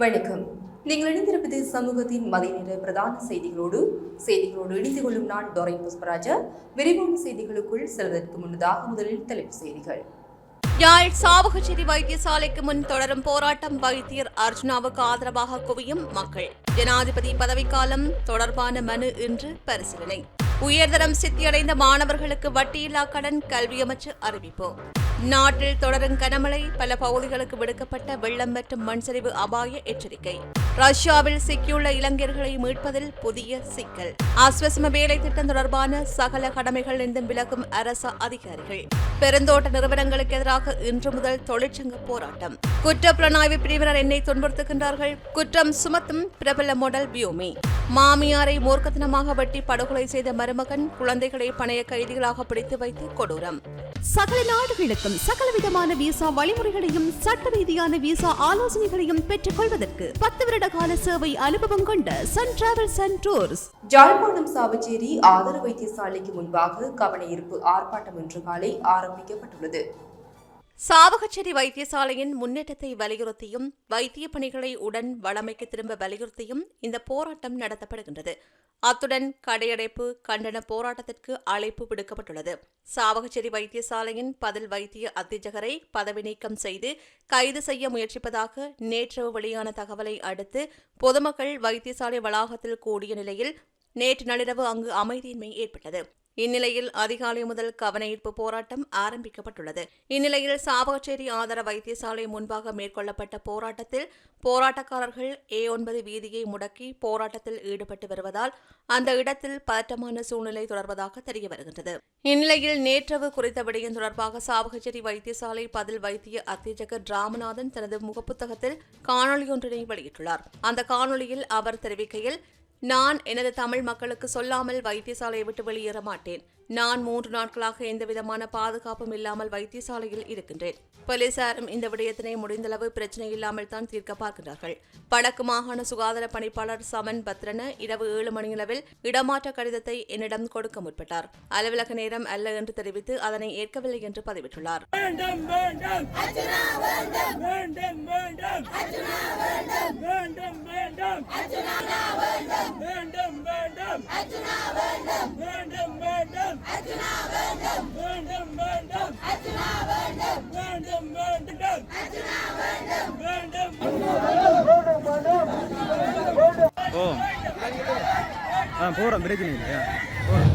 வணக்கம். நீங்கள் இணைந்திருப்பது சமூகத்தின் மதிய நேர பிரதான செய்திகளோடு செய்திகளோடு இணைந்து கொள்ளும் நான் டொரை புஷ்பராஜா. விரிவான செய்திகளுக்குள் செல்வதற்கு முன்னதாக முதலில் தலைப்பு செய்திகள். யாழ் சாவகச்சேரி வைத்தியசாலைக்கு முன் தொடரும் போராட்டம் வைத்தியர் அர்ஜுனாவுக்கு ஆதரவாக குவியும் மக்கள். ஜனாதிபதி பதவிக்காலம் தொடர்பான மனு இன்று பரிசீலனை. உயர்தரம் சித்தியடைந்த மாணவர்களுக்கு வட்டியில்லா கடன் கல்வி அமைச்சு அறிவிப்பு. நாட்டில் தொடரும் கனமழை பல பகுதிகளுக்கு விடுக்கப்பட்ட வெள்ளம் மற்றும் மண்சரிவு அபாய எச்சரிக்கை. ரஷ்யாவில் சிக்கியுள்ள இளைஞர்களை மீட்பதில் புதிய சிக்கல். ஆஸ்வசம வேலை திட்டம் தொடர்பான சகல கடமைகள் இருந்தும் விலகும் அரச அதிகாரிகள். பெருந்தோட்ட நிறுவனங்களுக்கு எதிராக இன்று முதல் தொழிற்சங்க போராட்டம். குற்ற புலனாய்வு பிரிவினர் என்னை துன்புறுத்துகின்றார்கள். குற்றம் சுமத்தும் பிரபல மோடல் வியோமி. மாமியாரை மூர்க்கத்தனமாக வெட்டி படுகொலை செய்த மருமகன் குழந்தைகளை பணைய கைதிகளாக பிடித்து வைத்து கொடூரம். சகல நாடுகளுக்கும் சகலவிதமான விசா வழிமுறைகளையும் சட்ட ரீதியான விசா ஆலோசனைகளையும் பெற்றுக் கொள்வதற்கு பத்து வருட கால சேவை அனுபவம் கொண்ட சன் டிராவல்ஸ் அண்ட் டூர்ஸ் ஜாழ்ப்பாணம் சாவச்சேரி ஆதர வைத்தியசாலைக்கு முன்பாக கவனஈர்ப்பு ஆர்ப்பாட்டம் இன்று காலை ஆரம்பிக்கப்பட்டுள்ளது. சாவகச்சேரி வைத்தியசாலையின் முன்னேற்றத்தை வலியுறுத்தியும் வைத்திய பணிகளை உடன் வளமைக்கு திரும்ப வலியுறுத்தியும் இந்த போராட்டம் நடத்தப்படுகின்றது. அத்துடன் கடையடைப்பு கண்டன போராட்டத்திற்கு அழைப்பு விடுக்கப்பட்டுள்ளது. சாவகச்சேரி வைத்தியசாலையின் பதில் வைத்திய அத்திஜகரை பதவி நீக்கம் செய்து கைது செய்ய முயற்சிப்பதாக நேற்று வெளியான தகவலை அடுத்து பொதுமக்கள் வைத்தியசாலை வளாகத்தில் கூடிய நிலையில் நேற்று நள்ளிரவு அங்கு அமைதியின்மை ஏற்பட்டது. இந்நிலையில் அதிகாலை முதல் கவனஈர்ப்பு போராட்டம் ஆரம்பிக்கப்பட்டுள்ளது. இந்நிலையில் சாவகச்சேரி ஆதார வைத்தியசாலை முன்பாக மேற்கொள்ளப்பட்ட போராட்டத்தில் போராட்டக்காரர்கள் ஏ ஒன்பது வீதியை முடக்கி போராட்டத்தில் ஈடுபட்டு வருவதால் அந்த இடத்தில் பதற்றமான சூழ்நிலை தொடர்வதாக தெரிய வருகின்றது. இந்நிலையில் நேற்றவு குறித்த விடயம் தொடர்பாக சாவகச்சேரி வைத்தியசாலை பதில் வைத்திய அத்தியட்சகர் ராமநாதன் தனது முகப்புத்தகத்தில் காணொலியொன்றினை வெளியிட்டுள்ளார். அந்த காணொலியில் அவர் தெரிவிக்கையில் நான் எனது தமிழ் மக்களுக்கு சொல்லாமல் வைத்தியசாலையை விட்டு வெளியேற மாட்டேன். நான் மூன்று நாட்களாக எந்தவிதமான பாதுகாப்பும் இல்லாமல் வைத்தியசாலையில் இருக்கின்றேன். போலீசாரும் இந்த விடயத்தினை முடிந்தளவு பிரச்சனை இல்லாமல் தான் தீர்க்க பார்க்கிறார்கள் வடக்கு மாகாண சுகாதார பணிப்பாளர் சமன் பத்ரன இரவு ஏழு மணியளவில் இடமாற்ற கடிதத்தை என்னிடம் கொடுக்க முற்பட்டார். அலுவலக நேரம் அல்ல என்று தெரிவித்து அதனை ஏற்கவில்லை என்று பதிவிட்டுள்ளார். வேண்டும் வேண்டும். வேண்டும். வேண்டும் வேண்டும். வேண்டும். வேண்டும். வேண்டும் ஓ. ஆ போகிறோம் இல்லையா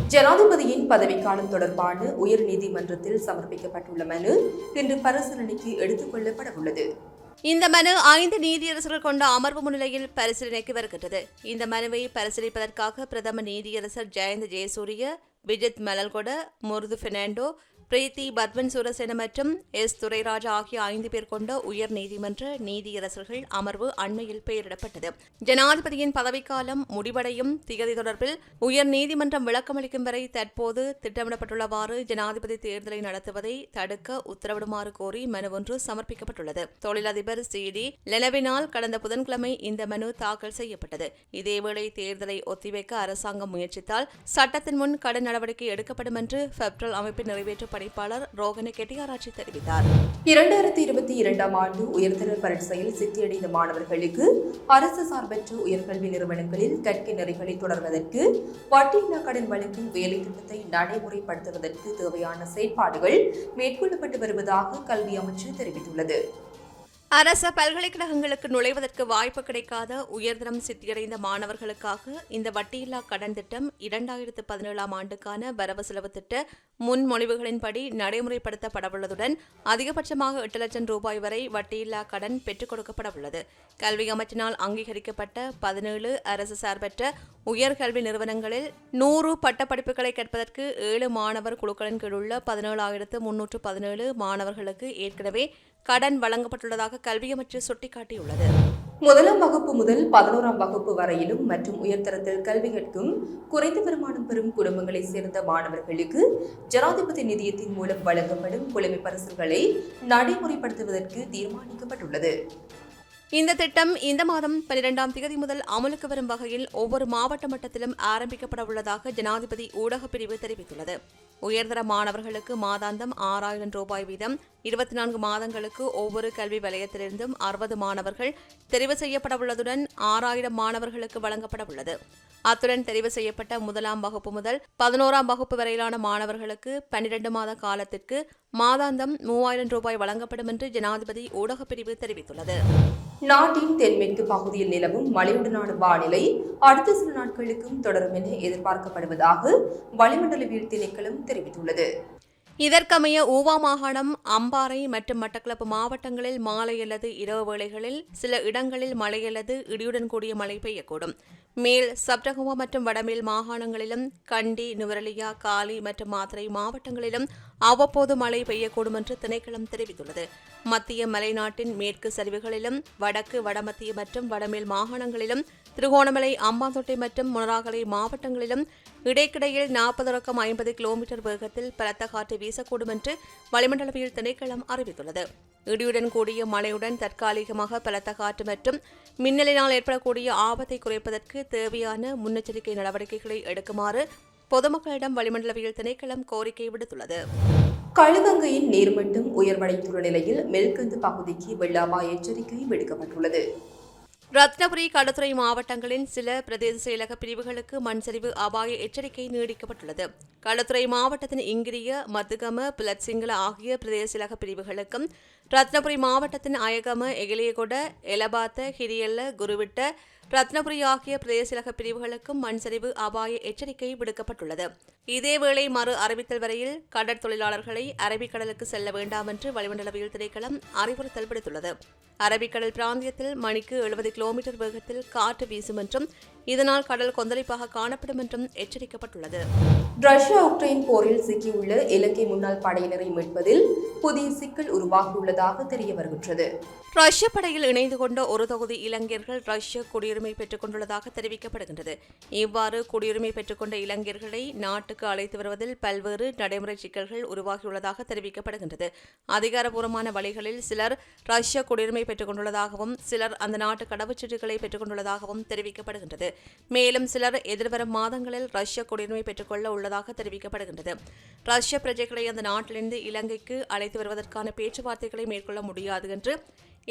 ஜனாதிபதியின் பதவிக்காலம் தொடர்பான உயர் நீதிமன்றத்தில் சமர்ப்பிக்கப்பட்டுள்ள மனு இன்று பரிசீலனைக்கு எடுத்துக் கொள்ளப்படவுள்ளது. இந்த மனு ஐந்து நீதியரசர்கள் கொண்ட அமர்வு முன்னிலையில் பரிசீலனைக்கு வருகின்றது. இந்த மனுவை பரிசீலிப்பதற்காக பிரதம நீதியரசர் ஜெயந்த ஜெயசூரிய విజిత్ మెలల్ కూడా మురుదు ఫెర్నాండో பிரீத்தி பத்மன் சுரசேன மற்றும் எஸ். துரைராஜா ஆகிய ஐந்து பேர் கொண்ட உயர் நீதிமன்ற நீதியரசர்கள் அமர்வு அண்மையில் பெயரிடப்பட்டது. ஜனாதிபதியின் பதவிக்காலம் முடிவடையும் திகதி தொடர்பில் உயர் நீதிமன்றம் விளக்கமளிக்கும் வரை தற்போது திட்டமிடப்பட்டுள்ளவாறு ஜனாதிபதி தேர்தலை நடத்துவதை தடுக்க உத்தரவிடுமாறு கோரி மனு ஒன்று சமர்ப்பிக்கப்பட்டுள்ளது. தொழிலதிபர் சி. டி. லெனவினால் கடந்த புதன்கிழமை இந்த மனு தாக்கல் செய்யப்பட்டது. இதேவேளை தேர்தலை ஒத்திவைக்க அரசாங்கம் முயற்சித்தால் சட்டத்தின் முன் கடன் நடவடிக்கை எடுக்கப்படும் என்று பெப்ரல் அமைப்பின் நிறைவேற்று பணிப்பாளர் ரோகன கெட்டியாராட்சி தெரிவித்தார். இரண்டாயிரத்தி இருபத்தி இரண்டாம் ஆண்டு உயர்தர பரீட்சையில் சித்தியடைந்த மாணவர்களுக்கு அரசு சார்பற்ற உயர்கல்வி நிறுவனங்களில் கற்கை நெறிகளை தொடர்வதற்கு வட்டியில்லா கடன் வழங்கும் வேலை திட்டத்தை நடைமுறைப்படுத்துவதற்கு தேவையான செயற்பாடுகள் மேற்கொள்ளப்பட்டு வருவதாக கல்வி அமைச்சு தெரிவித்துள்ளது. அரச பல்கலைக்கழகங்களுக்கு நுழைவதற்கு வாய்ப்பு கிடைக்காத உயர்தரம் சித்தியடைந்த மாணவர்களுக்காக இந்த வட்டியில்லா கடன் திட்டம் இரண்டாயிரத்து பதினேழாம் ஆண்டுக்கான வரவு செலவு திட்ட முன்மொழிவுகளின்படி நடைமுறைப்படுத்தப்படவுள்ளதுடன் அதிகபட்சமாக எட்டு லட்சம் ரூபாய் வரை வட்டியில்லா கடன் பெற்றுக் கொடுக்கப்படவுள்ளது. கல்வி அமைச்சினால் அங்கீகரிக்கப்பட்ட பதினேழு அரசு சார்பற்ற உயர்கல்வி நிறுவனங்களில் நூறு பட்டப்படிப்புகளை கற்பதற்கு ஏழு மாணவர் குழுக்களின் கீழுள்ள பதினேழாயிரத்து முன்னூற்று பதினேழு மாணவர்களுக்கு ஏற்கனவே கடன் வழங்கப்பட்டுள்ளதாக கல்வி அமைச்சர் சுட்டிக்காட்டியுள்ளது. முதலாம் வகுப்பு முதல் பதினோராம் வகுப்பு வரையிலும் மற்றும் உயர்தரத்தில் கல்வி கற்கும் குறைந்த வருமானம் பெறும் குடும்பங்களைச் சேர்ந்த மாணவர்களுக்கு ஜனாதிபதி நிதியத்தின் மூலம் வழங்கப்படும் புலமை பரிசுகளை நடைமுறைப்படுத்துவதற்கு தீர்மானிக்கப்பட்டுள்ளது. இந்த திட்டம் இந்த மாதம் பனிரெண்டாம் தேதி முதல் அமலுக்கு வரும் வகையில் ஒவ்வொரு மாவட்ட மட்டத்திலும் ஆரம்பிக்கப்பட உள்ளதாக ஜனாதிபதி ஊடகப் பிரிவு தெரிவித்துள்ளது. உயர்தர மாணவர்களுக்கு மாதாந்தம் ஆறாயிரம் ரூபாய் வீதம் இருபத்தி நான்கு மாதங்களுக்கு ஒவ்வொரு கல்வி வலயத்திலிருந்தும் அறுபது மாணவர்கள் தெரிவு செய்யப்படவுள்ளதுடன் ஆறாயிரம் மாணவர்களுக்கு வழங்கப்படவுள்ளது அத்துடன் தெரிவு செய்யப்பட்ட முதலாம் வகுப்பு முதல் பதினோராம் வகுப்பு வரையிலான மாணவர்களுக்கு பன்னிரண்டு மாத காலத்திற்கு மாதாந்தம் மூவாயிரம் ரூபாய் வழங்கப்படும் என்று ஜனாதிபதி ஊடகப் பிரிவு தெரிவித்துள்ளது. நாட்டின் தென்மேற்கு பகுதியில் நிலவும் மழையுடனான வானிலை அடுத்த சில நாட்களுக்கும் தொடரும் என எதிர்பார்க்கப்படுவதாக வளிமண்டலவியல் திணைக்களம் தெரிவித்துள்ளது. இதற்கமைய ஊவா மாகாணம் அம்பாறை மற்றும் மட்டக்களப்பு மாவட்டங்களில் மாலை அல்லது இரவு வேளைகளில் சில இடங்களில் மழை அல்லது இடியுடன் கூடிய மழை பெய்யக்கூடும். மேல் சப்ரகமுவா மற்றும் வடமேல் மாகாணங்களிலும் கண்டி நுவரலியா காலி மற்றும் மாத்திரை மாவட்டங்களிலும் அவ்வப்போது மழை பெய்யக்கூடும் என்று திணைக்களம் தெரிவித்துள்ளது. மத்திய மலைநாட்டின் மேற்கு சரிவுகளிலும் வடக்கு வடமத்திய மற்றும் வடமேல் மாகாணங்களிலும் திருகோணமலை அம்பாந்தோட்டை மற்றும் முனராகலை மாவட்டங்களிலும் இடைக்கிடையில் நாற்பது ஐம்பது கிலோமீட்டர் வேகத்தில் பலத்த காற்று வீசக்கூடும் என்று வளிமண்டலவியல் திணைக்களம் அறிவித்துள்ளது. இடியுடன் கூடிய மழையுடன் தற்காலிகமாக பலத்த காற்று மற்றும் மின்னலினால் ஏற்படக்கூடிய ஆபத்தை குறைப்பதற்கு தேவையான முன்னெச்சரிக்கை நடவடிக்கைகளை எடுக்குமாறு பொதுமக்களிடம் வளிமண்டலவியல் திணைக்களம் கோரிக்கை விடுத்துள்ளது. கழுகங்கையின் நீர்மட்டம் உயர்வடைந்துள்ள நிலையில் மெல்கந்து பகுதிக்கு வெள்ள அபாய எச்சரிக்கை விடுக்கப்பட்டுள்ளது. ரத்னபுரி கடற்கரை மாவட்டங்களின் சில பிரதேச செயலக பிரிவுகளுக்கு மண்சரிவு அபாய எச்சரிக்கை நீடிக்கப்பட்டுள்ளது. கடற்கரை மாவட்டத்தின் இங்கிரிய மத்துகம பிளட்சிங்கள ஆகிய பிரதேச செயலக பிரிவுகளுக்கும் ரத்னபுரி மாவட்டத்தின் அயகம எகிலியகொட எலபாத்த ஹிரியல்ல குருவிட்ட ரத்னபுரி ஆகிய பிரதேச செயலக பிரிவுகளுக்கும் மண்சரிவு அபாய எச்சரிக்கை விடுக்கப்பட்டுள்ளது. இதேவேளை மறு அறிவித்தல் வரையில் கடற்தொழிலாளர்களை அரபிக்கடலுக்கு செல்ல வேண்டாம் என்று வளிமண்டலவியல் திணைக்களம் அறிவுறுத்தல் விடுத்துள்ளது. அரபிக்கடல் பிராந்தியத்தில் மணிக்கு எழுபது கிலோமீட்டர் வேகத்தில் காற்று வீசும் என்றும் இதனால் கடல் கொந்தளிப்பாக காணப்படும் என்றும் எச்சரிக்கப்பட்டுள்ளது. ரஷ்யா உக்ரைன் போரில் சிக்கியுள்ள இலங்கை முன்னாள் படையினரை மீட்பதில் புதிய சிக்கல் உருவாகியுள்ளதாக தெரிய வருகின்றது. ரஷ்ய படையில் இணைந்து கொண்ட ஒரு தொகுதி இளைஞர்கள் ரஷ்ய குடியுரிமை பெற்றுக் கொண்டுள்ளதாக தெரிவிக்கப்படுகின்றது. இவ்வாறு குடியுரிமை பெற்றுக்கொண்ட இளைஞர்களை நாட்டுக்கு அழைத்து வருவதில் பல்வேறு நடைமுறை சிக்கல்கள் உருவாகியுள்ளதாக தெரிவிக்கப்படுகின்றது. அதிகாரபூர்வமான வழிகளில் சிலர் ரஷ்ய குடியுரிமை பெற்றுக் கொண்டுள்ளதாகவும் சிலர் அந்த நாட்டு கடவுச்சீட்டுகளை பெற்றுக் கொண்டுள்ளதாகவும் தெரிவிக்கப்படுகின்றது. மேலும் சிலர் எதிர்வரும் மாதங்களில் ரஷ்ய குடியுரிமை பெற்றுக்கொள்ள உள்ளதாக தெரிவிக்கப்படுகின்றது. ரஷ்ய பிரஜைகளை அந்த நாட்டிலிருந்து இலங்கைக்கு அழைத்து வருவதற்கான பேச்சுவார்த்தைகளை மேற்கொள்ள முடியாது என்று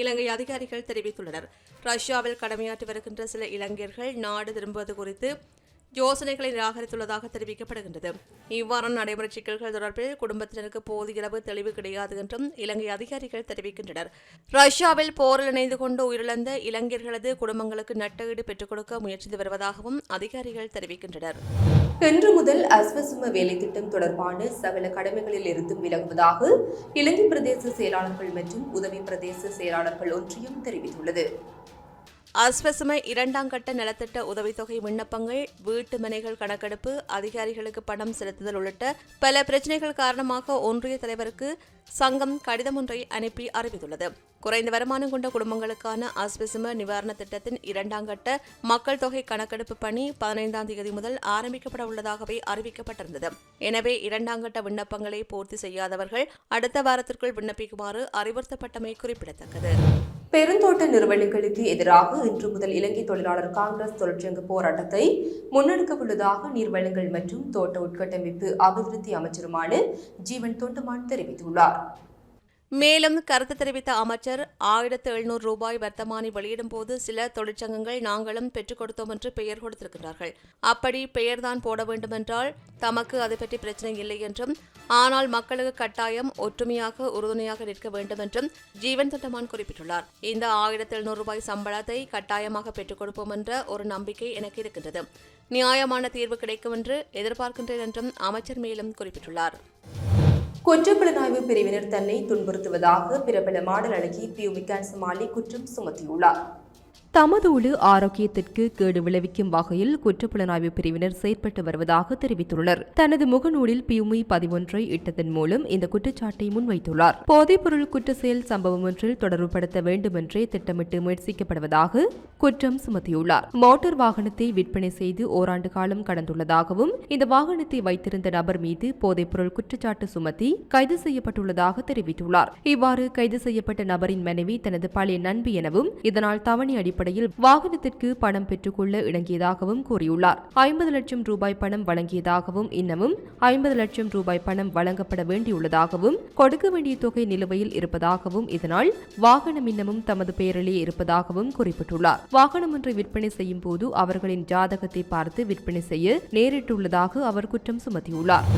இலங்கை அதிகாரிகள் தெரிவித்துள்ளனர். ரஷ்யாவில் கடமையாற்றி வருகின்ற சில இளைஞர்கள் நாடு திரும்புவது குறித்து யோசனைகளை நிராகரித்துள்ளதாக தெரிவிக்கப்படுகின்றது. இவ்வாறான நடைமுறை சிக்கல்கள் தொடர்பில் குடும்பத்தினருக்கு போதியளவு தெளிவு கிடையாது என்றும் இலங்கை அதிகாரிகள் தெரிவிக்கின்றனர். ரஷ்யாவில் போரில் இணைந்து கொண்டு உயிரிழந்த இளைஞர்களது குடும்பங்களுக்கு நட்டஈடு பெற்றுக் கொடுக்க முயற்சித்து வருவதாகவும் அதிகாரிகள் தெரிவிக்கின்றனர். இன்று முதல் அஸ்வசும வேலை திட்டம் தொடர்பான சகல கடமைகளில் இருந்தும் விலகுவதாக இலங்கை பிரதேச செயலாளர்கள் மற்றும் உதவி பிரதேச செயலாளர்கள் ஒன்றியம் தெரிவித்துள்ளது. அஸ்வசும இரண்டாம் கட்ட நலத்திட்ட உதவித்தொகை விண்ணப்பங்கள் வீட்டு மனைகள் கணக்கெடுப்பு அதிகாரிகளுக்கு பணம் செலுத்துதல் உள்ளிட்ட பல பிரச்சினைகள் காரணமாக ஒன்றிய தலைவருக்கு சங்கம் கடிதம் ஒன்றை அனுப்பி அறிவித்துள்ளது. குறைந்த வருமானம் கொண்ட குடும்பங்களுக்கான அஸ்வசம நிவாரண திட்டத்தின் இரண்டாம் கட்ட மக்கள் தொகை கணக்கெடுப்பு பணி பதினைந்தாம் தேதி முதல் ஆரம்பிக்கப்பட உள்ளதாகவே அறிவிக்கப்பட்டிருந்தது. எனவே இரண்டாம் கட்ட விண்ணப்பங்களை பூர்த்தி செய்யாதவர்கள் அடுத்த வாரத்திற்குள் விண்ணப்பிக்குமாறு அறிவுறுத்தப்பட்டமை குறிப்பிடத்தக்கது. பெருந்தோட்ட நிறுவனங்களுக்கு எதிராக இன்று முதல் இலங்கை தொழிலாளர் காங்கிரஸ் தொழிற்சங்க போராட்டத்தை முன்னெடுக்க உள்ளதாக நீர்வளங்கள் மற்றும் தோட்ட உட்கட்டமைப்பு அபிவிருத்தி அமைச்சருமான ஜீவன் தொண்டமான் தெரிவித்துள்ளார். மேலும் கருத்து தெரிவித்த அமைச்சர் ஆயிரத்து எழுநூறு ரூபாய் வர்த்தமானி வெளியிடும் போது சில தொழிற்சங்கங்கள் நாங்களும் பெற்றுக் கொடுத்தோம் என்று பெயர் கொடுத்திருக்கிறார்கள் அப்படி பெயர்தான் போட வேண்டுமென்றால் தமக்கு அது பற்றி பிரச்சனை இல்லை என்றும் ஆனால் மக்களுக்கு கட்டாயம் ஒற்றுமையாக உறுதுணையாக நிற்க வேண்டும் என்றும் ஜீவன் திட்டமான் குறிப்பிட்டுள்ளார். இந்த ஆயிரத்து எழுநூறு ரூபாய் சம்பளத்தை கட்டாயமாக பெற்றுக் கொடுப்போம் என்ற ஒரு நம்பிக்கை எனக்கு இருக்கின்றது. நியாயமான தீர்வு கிடைக்கும் என்று எதிர்பார்க்கின்றேன் என்றும் அமைச்சர் மேலும் குறிப்பிட்டுள்ளார். குற்றப்புலனாய்வு பிரிவினர் தன்னை துன்புறுத்துவதாக பிரபல மாடல் அழகி பியூமி மாலி குற்றம் சுமத்தியுள்ளார். தமதோடு ஆரோக்கியத்திற்கு கேடு விளைவிக்கும் வகையில் குற்றப்புலனாய்வு பிரிவினர் செயற்பட்டு வருவதாக தெரிவித்துள்ளனர். தனது முகநூலில் பியூமி பதிவொன்றை இட்டதன் மூலம் இந்த குற்றச்சாட்டை முன்வைத்துள்ளார். போதைப்பொருள் குற்ற செயல் சம்பவம் ஒன்றில் தொடர்புபடுத்த வேண்டுமென்றே திட்டமிட்டு முயற்சிக்கப்படுவதாக குற்றம் சுமத்தியுள்ளார். மோட்டார் வாகனத்தை விற்பனை செய்து ஓராண்டு காலம் கடந்துள்ளதாகவும் இந்த வாகனத்தை வைத்திருந்த நபர் மீது போதைப்பொருள் குற்றச்சாட்டு சுமத்தி கைது செய்யப்பட்டுள்ளதாக தெரிவித்துள்ளார். இவ்வாறு கைது செய்யப்பட்ட நபரின் மனைவி தனது பழைய நண்பி எனவும் இதனால் தவணை அடிப்படையில் வாகனத்திற்கு பணம் பெற்றுக்கொள்ள இணங்கியதாகவும் கூறியுள்ளார். ஐம்பது லட்சம் ரூபாய் பணம் வழங்கியதாகவும் இன்னமும் ஐம்பது லட்சம் ரூபாய் பணம் வழங்கப்பட வேண்டியுள்ளதாகவும் கொடுக்க வேண்டிய தொகை நிலுவையில் இருப்பதாகவும் இதனால் வாகனம் இன்னமும் தமது பெயரிலேயே இருப்பதாகவும் குறிப்பிட்டுள்ளார். வாகனம் ஒன்றை விற்பனை செய்யும் போது அவர்களின் ஜாதகத்தை பார்த்து விற்பனை செய்ய நேரிட்டுள்ளதாக அவர் குற்றம் சுமத்தியுள்ளார்.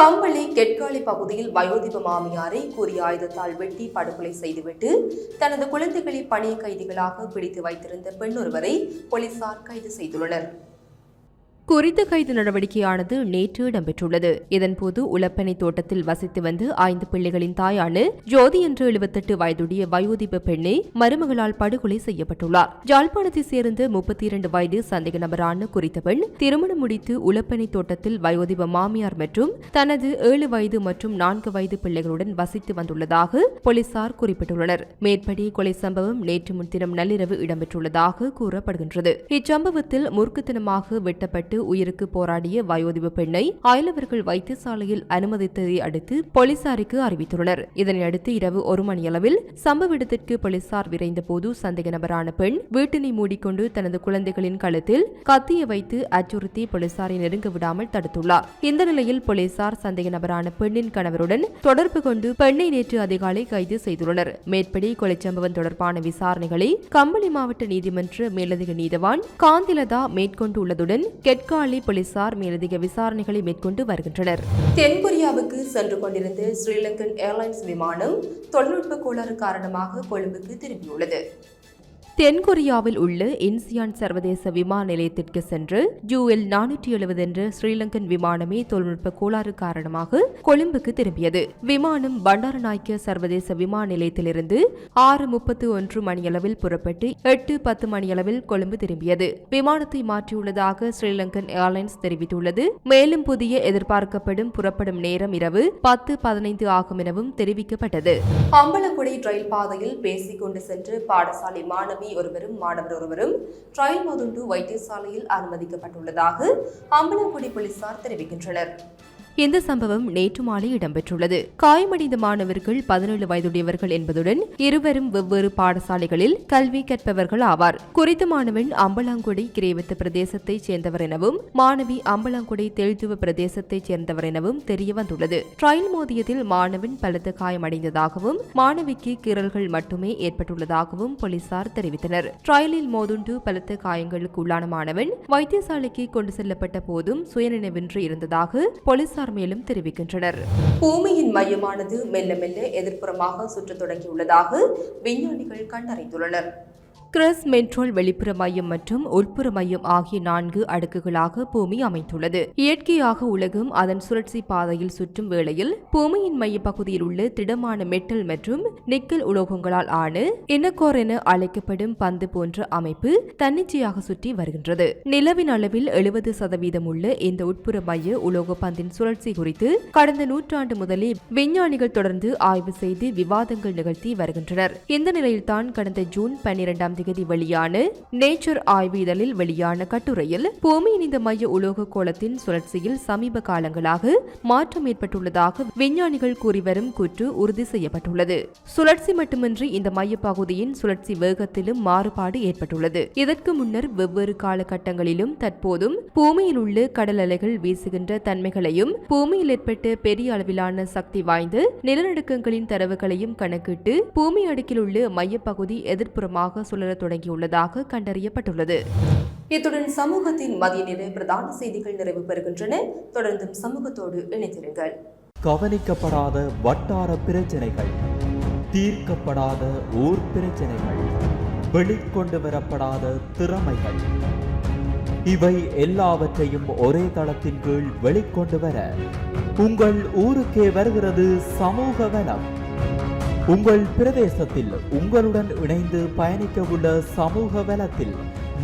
கம்பளி கெட்காலி பகுதியில் வயோதிப மாமியாரை கூறிய ஆயுதத்தால் வெட்டி படுகொலை செய்துவிட்டு தனது குழந்தைகளை பணிய கைதிகளாக பிடித்து வைத்திருந்த பெண் ஒருவரை போலீசார் கைது செய்துள்ளனர். குறித்த கைது நடவடிக்கையானது நேற்று இடம்பெற்றுள்ளது. இதன்போது உலப்பனை தோட்டத்தில் வசித்து வந்து ஐந்து பிள்ளைகளின் தாயான ஜோதி என்ற எழுபத்தெட்டு வயதுடைய வயோதிப பெண்ணை மருமகளால் படுகொலை செய்யப்பட்டுள்ளார். ஜாழ்ப்பாணத்தை சேர்ந்த முப்பத்தி இரண்டு வயது சந்தேக நபரான குறித்த பெண் திருமணம் முடித்து உலப்பனை தோட்டத்தில் வயோதிப மாமியார் மற்றும் தனது ஏழு வயது மற்றும் நான்கு வயது பிள்ளைகளுடன் வசித்து வந்துள்ளதாக போலீசார் குறிப்பிட்டுள்ளனர். மேற்படி கொலை சம்பவம் நேற்று முன்தினம் நள்ளிரவு இடம்பெற்றுள்ளதாக கூறப்படுகின்றது. இச்சம்பவத்தில் மூர்க்கத்தனமாக வெட்டப்பட்டு உயிருக்கு போராடிய வயோதிப பெண்ணை அயலவர்கள் வைத்தியசாலையில் அனுமதித்ததை அடுத்து போலீசாருக்கு அறிவித்துள்ளனர். இதனையடுத்து இரவு ஒரு மணியளவில் சம்பவ இடத்திற்கு போலீசார் விரைந்தபோது சந்தேக நபரான பெண் வீட்டினை மூடிக்கொண்டு தனது குழந்தைகளின் கழுத்தில் கத்தியை வைத்து அச்சுறுத்தி போலீசாரை நெருங்க விடாமல் தடுத்துள்ளார். இந்த நிலையில் போலீசார் சந்தேக நபரான பெண்ணின் கணவருடன் தொடர்பு கொண்டு பெண்ணை நேற்று அதிகாலை கைது செய்துள்ளனர். மேற்படி கொலைச்சம்பவம் தொடர்பான விசாரணைகளை கம்பளி மாவட்ட நீதிமன்ற மேலதிக நீதவான் காந்திலதா மேற்கொண்டுள்ளதுடன் கெட்காலி போலீசார் மேலதிக விசாரணைகளை மேற்கொண்டு வருகின்றனர். தென்கொரியாவுக்கு சென்று கொண்டிருந்த ஸ்ரீலங்கன் ஏர்லைன்ஸ் விமானம் தொழில்நுட்ப கோளாறு காரணமாக கொழும்புக்கு திரும்பியுள்ளது. தென்கொரியாவில் உள்ள இன்சியான் சர்வதேச விமான நிலையத்திற்கு சென்று யூஎல் நானூற்றி எழுபது என்ற ஸ்ரீலங்கன் விமானமே தொழில்நுட்ப கோளாறு காரணமாக கொழும்புக்கு திரும்பியது. விமானம் பண்டாரநாயக்க சர்வதேச விமான நிலையத்திலிருந்து ஆறு முப்பத்து ஒன்று மணியளவில் புறப்பட்டு எட்டு பத்து மணியளவில் கொழும்பு திரும்பியது. விமானத்தை மாற்றியுள்ளதாக ஸ்ரீலங்கன் ஏர்லைன்ஸ் தெரிவித்துள்ளது. மேலும் புதிய எதிர்பார்க்கப்படும் புறப்படும் நேரம் இரவு பத்து பதினைந்து ஆகும் எனவும் தெரிவிக்கப்பட்டது. அம்பலக்குடி ரயில் பாதையில் பேசிக்கொண்டு சென்று பாடசாலை மாணவி ஒருவரும் மாணவர் ஒருவரும் ட்ரயல் மதுண்டு வைத்தியசாலையில் அனுமதிக்கப்பட்டுள்ளதாக அம்பலக்குடி போலீசார் தெரிவிக்கின்றனர். இந்த சம்பவம் நேற்று மாலை இடம்பெற்றுள்ளது. காயமடைந்த மாணவர்கள் பதினேழு வயதுடையவர்கள் என்பதுடன் இருவரும் வெவ்வேறு பாடசாலைகளில் கல்வி கற்பவர்கள் ஆவார். குறித்த மாணவன் அம்பலாங்குடி கிரேவத்து பிரதேசத்தைச் சேர்ந்தவர் எனவும் மாணவி அம்பலாங்குடி தெழுத்துவ பிரதேசத்தைச் சேர்ந்தவர் எனவும் தெரிய வந்துள்ளது. ரயில் மோதியதில் மாணவன் பலத்த காயமடைந்ததாகவும் மாணவிக்கு கீறல்கள் மட்டுமே ஏற்பட்டுள்ளதாகவும் போலீசார் தெரிவித்தனர். ரயிலில் மோதுண்டு பலத்த காயங்களுக்கு உள்ளான மாணவன் வைத்தியசாலைக்கு கொண்டு செல்லப்பட்ட போதும் சுயநினைவின்றி இருந்ததாக போலீசார் மேலும் தெரிவிக்கின்றனர். பூமியின் மையமானது மெல்ல மெல்ல எதிர்ப்புறமாக சுற்றத் தொடங்கியுள்ளதாக விஞ்ஞானிகள் கண்டறிந்துள்ளனர். கிரஸ் மெட்ரோல் வெளிப்புற மையம் மற்றும் உட்புற மையம் ஆகிய நான்கு அடுக்குகளாக பூமி அமைந்துள்ளது. இயற்கையாக உலகம் அதன் சுழற்சி பாதையில் சுற்றும் வேளையில் பூமியின் மையப்பகுதியில் உள்ள திடமான மெட்டல் மற்றும் நிக்கல் உலோகங்களால் ஆன இனக்கோர் என அழைக்கப்படும் பந்து போன்ற அமைப்பு தன்னிச்சையாக சுற்றி வருகின்றது. நிலவின் அளவில் எழுபது சதவீதம் உள்ள இந்த உட்புற மைய உலோக பந்தின் சுழற்சி குறித்து கடந்த நூற்றாண்டு முதலே விஞ்ஞானிகள் தொடர்ந்து ஆய்வு செய்து விவாதங்கள் நிகழ்த்தி வருகின்றனர். இந்த நிலையில்தான் கடந்த ஜூன் பன்னிரெண்டாம் தேதி வெளியான நேச்சர் ஆய்வு இதழில் வெளியான கட்டுரையில் பூமியின் இந்த மைய உலோக கோலத்தின் சுழற்சியில் சமீப காலங்களாக மாற்றம் ஏற்பட்டுள்ளதாக விஞ்ஞானிகள் கூறி வரும் கூற்று உறுதி செய்யப்பட்டுள்ளது. சுழற்சி மட்டுமின்றி இந்த மையப்பகுதியின் சுழற்சி வேகத்திலும் மாறுபாடு ஏற்பட்டுள்ளது. இதற்கு முன்னர் வெவ்வேறு காலகட்டங்களிலும் தற்போதும் பூமியில் உள்ள கடல் அலைகள் வீசுகின்ற தன்மைகளையும் பூமியில் ஏற்பட்ட பெரிய அளவிலான சக்தி வாய்ந்த நிலநடுக்கங்களின் தரவுகளையும் கணக்கிட்டு பூமி அடுக்கில் உள்ள மையப்பகுதி எதிர்ப்புறமாக சுழல தொடங்கியுள்ளதாக கண்டறியப்பட்டுள்ளது. இத்துடன் சமூகத்தின் மதிய நேர பிரதான செய்திகள் நிறைவு பெறுகின்றன. தொடர்ந்தும் சமூகத்தோடு இணைத்திருங்கள் கவனிக்கப்படாத வட்டார பிரச்சனைகள் தீர்க்கப்படாத ஊர் பிரச்சனைகள் வெளிக்கொண்டு வரப்படாத திறமைகள் இவை எல்லாவற்றையும் ஒரே தளத்தின் கீழ் வெளிக்கொண்டு வர உங்கள் ஊருக்கே வருகிறது சமூக வனம் உங்கள் பிரதேசத்தில் உங்களுடன் இணைந்து பயணிக்க உள்ள சமூக வலத்தில்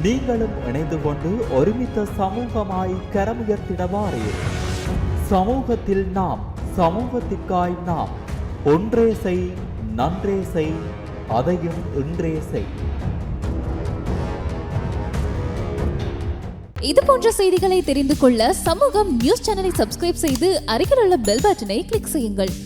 நீங்களும் இணைந்து கொண்டு ஒருமித்த சமூகமாய் கரமுயர்த்திடவாறு. சமூகத்தில் நாம் சமூகத்திற்காய் நாம் ஒன்றே செய் நன்றே செய் அதையும் இன்றே செய். இது போன்ற செய்திகளை தெரிந்து கொள்ள சமூகம் நியூஸ் சேனலை சப்ஸ்கிரைப் செய்து அருகில் உள்ள பெல் பட்டனை கிளிக் செய்யுங்கள்.